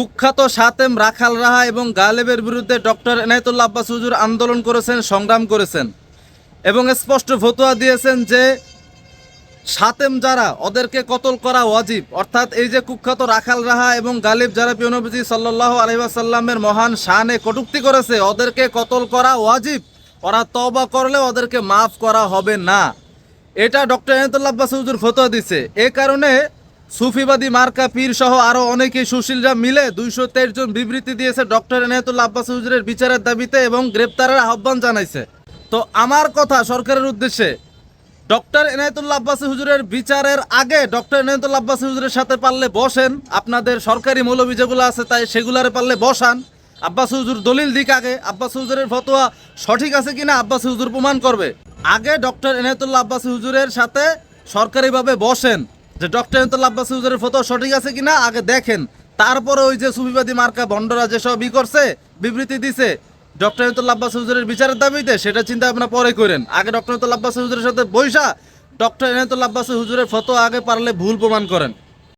কুখ্যাত সাতেম রাখাল রাহা এবং গালেবের বিরুদ্ধে ডক্টর এনায়তুল্লাহ আব্বাস হুজুর আন্দোলন করেছেন, সংগ্রাম করেছেন। এবং স্পষ্ট ফতোয়া দিয়েছেন যে সাতেম যারা, ওদেরকে কতল করা ওয়াজিব। অর্থাৎ এই যে কুখ্যাত রাখাল রাহা এবং গালিব যারা পিয়নবজি সাল্লাহ আলহিবাসাল্লামের মহান শানে কটুক্তি করেছে, ওদেরকে কতল করা ওয়াজিব? ওরা তবা করলে ওদেরকে মাফ করা হবে না। এটা ডক্টর এনায়তুল্লাহ আব্বাস হুজুর ফতোয়া দিছে। এ কারণে সুফিবাদী মার্কা পীর সহ আরও অনেকে সুশীলরা মিলে দুইশো তেইশ জন বিবৃতি দিয়েছে ডক্টর এনায়তুল্লাহ আব্বাস হুজুরের বিচারের দাবিতে এবং গ্রেপ্তারের আহ্বান জানাইছে। তো আমার কথা সরকারের উদ্দেশ্যে, ডক্টর এনায়তুল্লাহ আব্বাসী হুজুরের বিচারের আগে ডক্টর এনায়তুল্লাহ আব্বাসী হুজুরের সাথে পারলে বসেন। আপনাদের সরকারি মৌলবী যেগুলো আছে তাই সেগুলারে পারলে বসান। আব্বাস হুজুর দলিল দিক আগে, আব্বাস হুজুরের ফতোয়া সঠিক আছে কিনা আব্বাস হুজুর প্রমাণ করবে। আগে ডক্টর এনায়তুল্লাহ আব্বাসী হুজুরের সাথে সরকারিভাবে বসেন। যে ডক্টর এনায়তুল্লাহ আব্বাস হুজুরের ফটো সঠিক আছে কিনা, আগে দেখেন। তারপরে ওই যে সুফিবাদী মার্কা ভণ্ডরা যেসব ই করছে, বিবৃতি দিছে, ডক্টর এনায়তুল্লাহ আব্বাস হুজুরের বিচারের দাবিতে সেটা চিন্তা ভাবনা পরে করেন। আগে ডক্টর এনায়তুল্লাহ আব্বাস হুজুরের সাথে বৈশা, ডক্টর এনায়তুল্লাহ আব্বাস হুজুরের ফটো আগে পারলে ভুল প্রমাণ করেন।